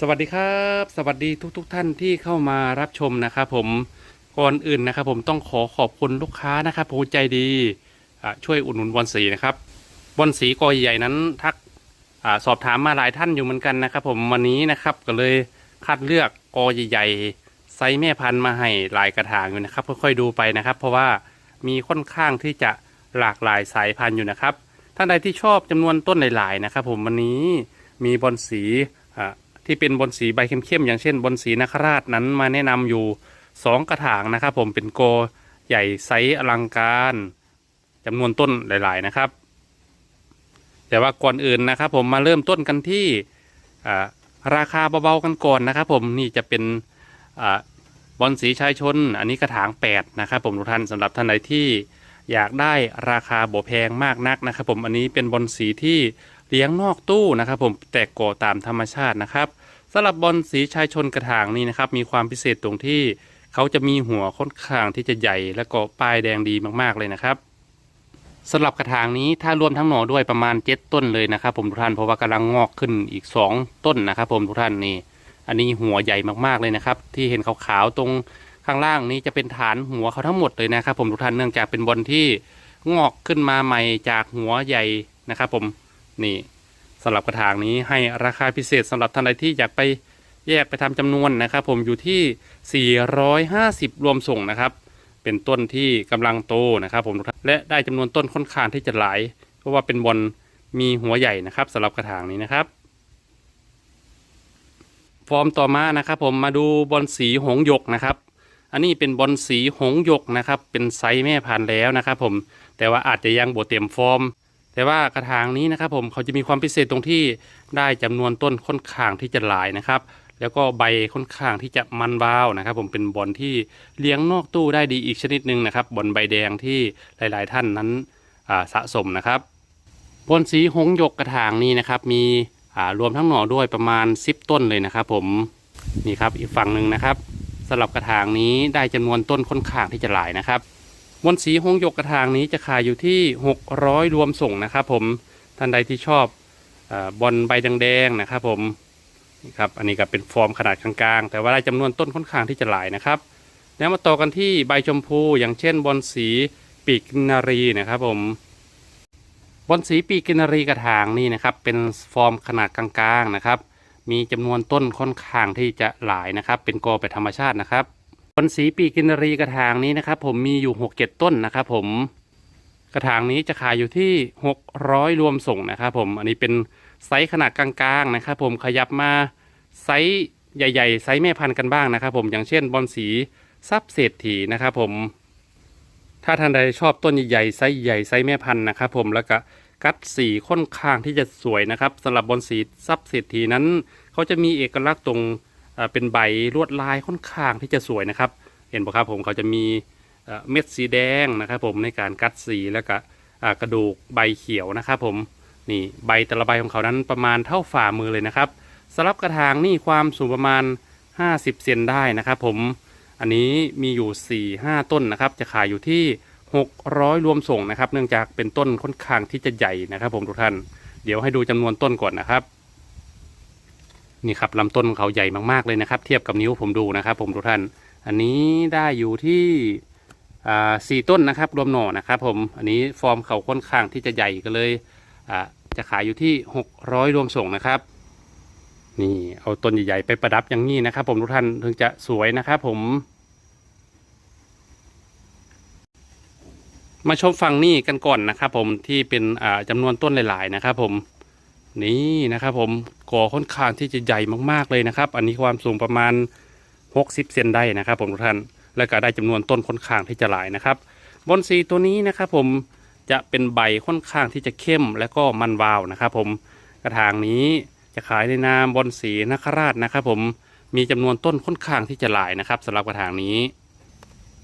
สวัสดีครับ สวัสดีทุกๆทท่านที่เข้ามารับชมนะครับผมก่อนอื่นนะครับ ผมต้องขอขอบคุณลูกค้านะครับผู้ใจดีช่วยอุดหนุนบอลสีนะครับบอลสีกอใหญ่นั้นทักอสอบถามมาหลายท่านอยู่เหมือนกันนะครับ ผมวันนี้นะครับก็เลยคัดเลือกกอใหญ่ๆไซส์แม่พันธุ์มาให้หลายกระถางอยู่นะครับ ค่อยๆดูไปนะครับ เพราะว่ามีค่อนข้างที่จะหลากหลายสายพันธุ์อยู่นะครับท่านใดที่ชอบจำนวนต้นหลาย ๆ นะครับ ผมวันนี้มีบอลสี ที่เป็นบนสีใบเข้มๆอย่างเช่น บนสีนคราชนั้นมาแนะนำอยู่สองกระถางนะครับ ผมเป็นโกใหญ่ไซส์อลังการจำนวนต้นหลาย ๆ นะครับ แต่ว่าก่อนอื่นนะครับ ผมมาเริ่มต้นกันที่ราคาเบาๆกันก่อนนะครับ ผมนี่จะเป็นอบอลสีชายชน อันนี้กระถาง 8 นะครับ ผมทุกท่านสำหรับท่านใดที่อยากได้ราคาบ่แพงมากนักนะครับ ผมอันนี้เป็นบอลสีที่ เลี้ยงนอกตู้นะครับ ผมแตกก่อตามธรรมชาตินะครับสำหรับบอลสีชายชนกระถางนี้นะครับ มีความพิเศษตรงที่เขาจะมีหัวค่อนข้างที่จะใหญ่และก็ปลายแดงดีมากๆเลยนะครับสำหรับกระถางนี้ถ้ารวมทั้งหน่อด้วยประมาณเจ็ดต้นเลยนะครับ ผมทุกท่านเพราะว่ากำลังงอกขึ้นอีกสองต้นนะครับ ผมทุกท่านนี่อันนี้หัวใหญ่มากๆเลยนะครับ ที่เห็นขาวๆตรงข้างล่างนี้จะเป็นฐานหัวเขาทั้งหมดเลยนะครับ ผมทุกท่านเนื่องจากเป็นบอลที่งอกขึ้นมาใหม่จากหัวใหญ่นะครับ ผม นี่สำหรับกระถางนี้ให้ราคาพิเศษสำหรับท่านใดที่อยากไปแยกไปทำจำนวนนะครับ ผมอยู่ที่ 450 รวมส่งนะครับ เป็นต้นที่กำลังโตนะครับ ผมและได้จำนวนต้นค่อนข้างที่จะหลาย เพราะว่าเป็นบอลมีหัวใหญ่นะครับสำหรับกระถางนี้นะครับ ฟอร์มต่อมานะครับ ผมมาดูบอลสีหงหยกนะครับอันนี้เป็นบอลสีหงหยกนะครับ เป็นไซส์แม่พันธุ์แล้วนะครับ ผมแต่ว่าอาจจะยังโบเต็มฟอร์ม แต่ว่ากระถางนี้นะครับผมเขาจะมีความพิเศษตรงที่ได้จำนวนต้นค่อนข้างที่จะหลายนะครับ แล้วก็ใบค่อนข้างที่จะมันวาวนะครับ ผมเป็นบอลที่เลี้ยงนอกตู้ได้ดีอีกชนิดหนึ่งนะครับบอลใบแดงที่หลาย ๆ ท่านนั้นสะสมนะครับบอลสีหงหยกกระถางนี้นะครับ มีรวมทั้งหน่อด้วยประมาณ 10 ต้นเลยนะครับ ผมนี่ครับอีกฝั่งหนึ่งนะครับสำหรับกระถางนี้ได้จำนวนต้นค่อนข้างที่จะหลายนะครับ บนสีหงยกกระถางนี้จะขายอยู่ที่ 600 รวมส่งนะครับผมท่านใดที่ชอบอบอลใบแดงๆนะครับผมนี่ครับอันนี้ก็เป็นฟอร์มขนาดกลางๆ แต่ว่าได้จำนวนต้นค่อนข้างที่จะหลายนะครับ แล้วมาต่อกันที่ใบชมพูอย่างเช่นบอลสีปีกนารีนะครับผมบอลสีปีกนารีกระถางนี่นะครับเป็นฟอร์มขนาดกลางๆนะครับ มีจำนวนต้นค่อนข้างที่จะหลายนะครับ เป็นกอแบบธรรมชาตินะครับ บอนสีปีกินรีกระถางนี้นะครับ ผมมีอยู่หกเจ็ดต้นนะครับผมกระถางนี้จะขายอยู่ที่หกร้อยรวมส่งนะครับผมอันนี้เป็นไซส์ขนาดกลางๆนะครับผมขยับมาไซส์ใหญ่ๆไซส์แม่พันธุ์กันบ้างนะครับ ผมอย่างเช่นบอลสีซับเศรษฐีนะครับผม ถ้าท่านใดชอบต้นใหญ่ๆไซส์ใหญ่ไซส์แม่พันธุ์นะครับผมแล้วก็กัดสีค่อนข้างที่จะสวยนะครับสำหรับบอลสีซับเศรษฐีนั้น เขาจะมีเอกลักษณ์ตรง เป็นใบลวดลายค่อนข้างที่จะสวยนะครับ เห็นปะครับผมเขาจะมีเม็ดสีแดงนะครับ ผมในการกัดสีแล้วก็กระดูกใบเขียวนะครับ ผมนี่ใบแต่ละใบของเขานั้นประมาณเท่าฝ่ามือเลยนะครับสำหรับกระถางนี่ความสูงประมาณ 50 เซนได้นะครับ ผมอันนี้มีอยู่ 4 5 ต้นนะครับ จะขายอยู่ที่ 600 รวมส่งนะครับ เนื่องจากเป็นต้นค่อนข้างที่จะใหญ่นะครับ ผมทุกท่าน เดี๋ยวให้ดูจำนวนต้นก่อนนะครับ นี่ครับลำต้นของเขาใหญ่มากๆเลยนะครับ เทียบกับนิ้วผมดูนะครับ ผมทุกท่าน อันนี้ได้อยู่ที่สี่ต้นนะครับ รวมหน่อนะครับ ผมอันนี้ฟอร์มเขาค่อนข้างที่จะใหญ่ก็เลยจะขายอยู่ที่ 600 รวมส่งนะครับ นี่เอาต้นใหญ่ๆไปประดับอย่างนี้นะครับ ผมทุกท่านถึงจะสวยนะครับ ผม มาชมฝั่งนี้กันก่อนนะครับ ผมที่เป็นอ่าจำนวนต้นหลาย ๆ นะครับ ผม นี่นะครับผมก่อค่อนข้างที่จะใหญ่มากๆเลยนะครับ อันนี้ความสูงประมาณ 60 เซนได้นะครับ ผมทุกท่าน แล้วก็ได้จำนวนต้นค่อนข้างที่จะหลายนะครับ บอนซีตัวนี้นะครับ ผมจะเป็นใบค่อนข้างที่จะเข้มและก็มันวาวนะครับ ผมกระถางนี้จะขายในนามบอนสีนคราชนะครับ ผมมีจำนวนต้นค่อนข้างที่จะหลายนะครับสำหรับกระถางนี้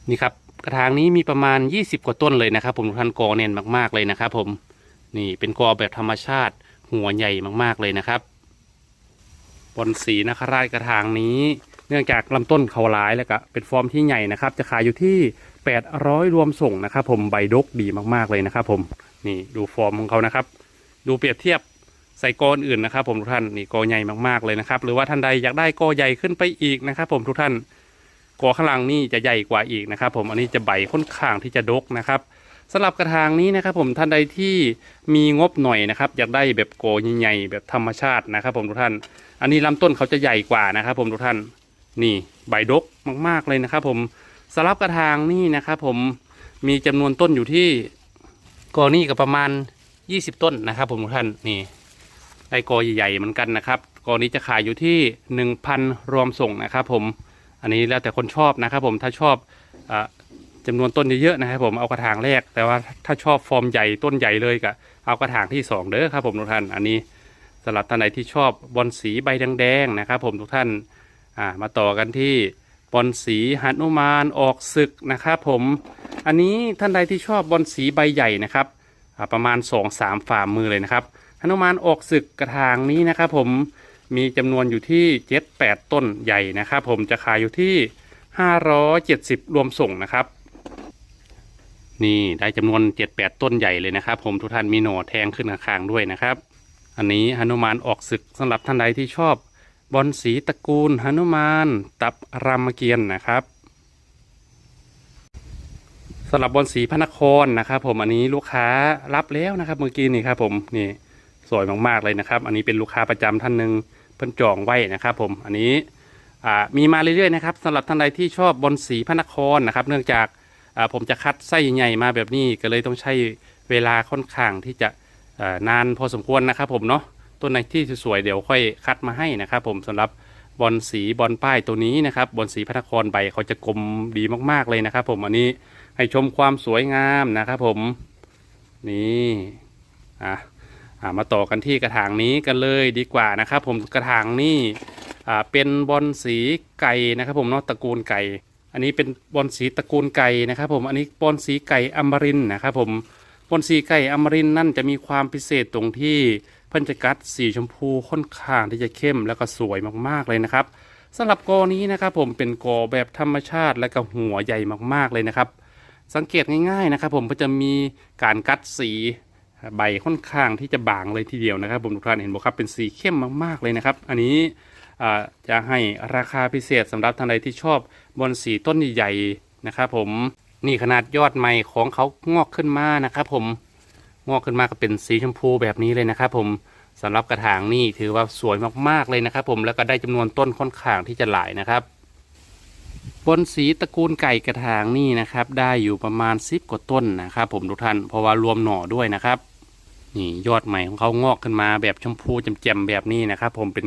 นี่ครับกระถางนี้มีประมาณ 20 กว่าต้นเลยนะครับ ผมทุกท่านกอเน้นมากๆเลยนะครับ ผมนี่เป็นกอแบบธรรมชาติ หัวใหญ่มากๆเลยนะครับบนสีนคราชกระถางนี้ เนื่องจากลำต้นเขาหลายแล้วก็เป็นฟอร์มที่ใหญ่นะครับ จะขายอยู่ที่ 800 รวมส่งนะครับ ผมใบดกดีมากๆเลยนะครับ ผมนี่ดูฟอร์มของเขานะครับ ดูเปรียบเทียบใส่กออื่นนะครับ ผมทุกท่านนี่กอใหญ่มากๆเลยนะครับ หรือว่าท่านใดอยากได้กอใหญ่ขึ้นไปอีกนะครับ ผมทุกท่านกอข้างล่างนี่จะใหญ่กว่าอีกนะครับ ผมอันนี้จะใบค่อนข้างที่จะดกนะครับ สำหรับกระถางนี้นะครับผมท่านใดที่มีงบหน่อยนะครับ อยากได้แบบโกใหญ่ๆแบบธรรมชาตินะครับ ผมทุกท่าน อันนี้ลำต้นเขาจะใหญ่กว่านะครับ ผมทุกท่านนี่ใบดกมากๆเลยนะครับ ผมสำหรับกระถางนี่นะครับ ผมมีจำนวนต้นอยู่ที่กอนี่ก็ประมาณ 20 ต้นนะครับ ผมทุกท่านนี่ได้กอใหญ่ๆเหมือนกันนะครับกอนี้จะขายอยู่ที่ 1,000 รวมส่งนะครับ ผมอันนี้แล้วแต่คนชอบนะครับ ผมถ้าชอบอา จำนวนต้นเยอะๆนะครับผมเอากระถางแรก แต่ว่าถ้าชอบฟอร์มใหญ่ต้นใหญ่เลยก็เอากระถางที่สองเด้อครับผมทุกท่าน อันนี้สำหรับท่านไหนที่ชอบบอลสีใบแดงๆนะครับผมทุกท่านามาต่อกันที่บอลสีหนุมานออกศึกนะครับผมอันนี้ท่านใดที่ชอบบอลสีใบใหญ่นะครับประมาณ2อสามฝ่ามือเลยนะครับหนุมานออกศึกกระถางนี้นะครับผมมีจำนวนอยู่ที่เจ็ดแปดต้นใหญ่นะครับผมจะขายอยู่ที่ห้าร้อยเจ็ดสิบรวมส่งนะครับ นี่ได้จำนวนเจ็ดแปดต้นใหญ่เลยนะครับ ผมทุกท่านมีโหนดแทงขึ้นข้างๆด้วยนะครับ อันนี้หนุมานออกศึกสำหรับท่านใดที่ชอบบอลสีตระกูลหนุมาน ตับรามเกียรติ์นะครับสำหรับบอลสีพระนครนะครับผมอันนี้ลูกค้ารับแล้วนะครับ เมื่อกี้นี่ครับผมนี่สวยมากๆเลยนะครับ อันนี้เป็นลูกค้าประจำท่านหนึ่งเพิ่นจองไว้นะครับ ผมอันนี้มีมาเรื่อยๆนะครับสำหรับท่านใดที่ชอบบอลสีพระนครนะครับ เนื่องจาก ผมจะคัดไส้ใหญ่มาแบบนี้ก็เลยต้องใช้เวลาค่อนข้างที่จะนานพอสมควรนะครับผมเนาะต้นไหนที่สวยๆเดี๋ยวค่อยคัดมาให้นะครับผมสำหรับบอลสีบอลป้ายตัวนี้นะครับบอลสีพระนครใบเขาจะกลมดีมากๆเลยนะครับ ผมอันนี้ให้ชมความสวยงามนะครับผมนี่อะมาต่อกันที่กระถางนี้กันเลยดีกว่านะครับ ผมกระถางนี่เป็นบอลสีไก่นะครับ ผมเนาะตระกูลไก่ อันนี้เป็นบอลสีตระกูลไก่นะครับ ผม อันนี้บอลสีไก่อมรินนะครับผมบอลสีไก่อมรินนั่นจะมีความพิเศษตรงที่เพิ่นจะกัดสีชมพูค่อนข้างที่จะเข้มแล้วก็สวยมากๆเลยนะครับสำหรับกอนี้นะครับผมเป็นกอแบบธรรมชาติและก็หัวใหญ่มากๆเลยนะครับ สังเกตง่ายๆนะครับ ผมก็จะมีการกัดสีใบค่อนข้างที่จะบางเลยทีเดียวนะครับ ผมทุกท่านเห็นบอกครับเป็นสีเข้มมากๆเลยนะครับ อันนี้ จะให้ราคาพิเศษสำหรับท่านใดที่ชอบบอนสีต้นใหญ่ๆนะครับผมนี่ขนาดยอดใหม่ของเขางอกขึ้นมานะครับผมงอกขึ้นมาก็เป็นสีชมพูแบบนี้เลยนะครับผมสำหรับกระถางนี่ถือว่าสวยมากๆเลยนะครับผมแล้วก็ได้จำนวนต้นค่อนข้างที่จะหลายนะครับบนสีตระกูลไก่กระถางนี่นะครับ ได้อยู่ประมาณสิบกว่าต้นนะครับ ผมทุกท่านเพราะว่ารวมหน่อด้วยนะครับ นี่ยอดใหม่ของเขางอกขึ้นมาแบบชมพูแจ่มๆแบบนี้นะครับ ผมเป็น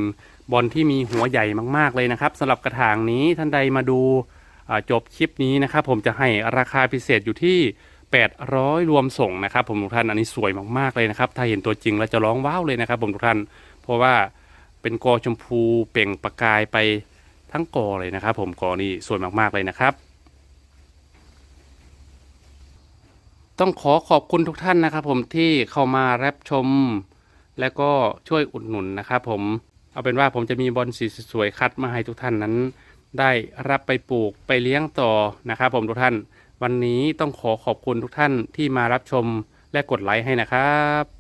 บอลที่มีหัวใหญ่มากๆเลยนะครับสำหรับกระถางนี้ท่านใดมาดูจบคลิปนี้นะครับ ผมจะให้ราคาพิเศษอยู่ที่ 800 รวมส่งนะครับ ผมทุกท่านอันนี้สวยมากๆเลยนะครับ ถ้าเห็นตัวจริงแล้วจะร้องว้าวเลยนะครับ ผมทุกท่านเพราะว่าเป็นกอชมพูเปล่งประกายไปทั้งกอเลยนะครับ ผมกอนี่สวยมากๆเลยนะครับต้องขอขอบคุณทุกท่านนะครับผมที่เข้ามารับชม และก็ช่วยอุดหนุนนะครับผม เอาเป็นว่าผมจะมีบอลสีสวยคัดมาให้ทุกท่านนั้น ได้รับไปปลูกไปเลี้ยงต่อนะครับผมทุกท่าน วันนี้ต้องขอขอบคุณทุกท่านที่มารับชมและกดไลค์ให้นะครับ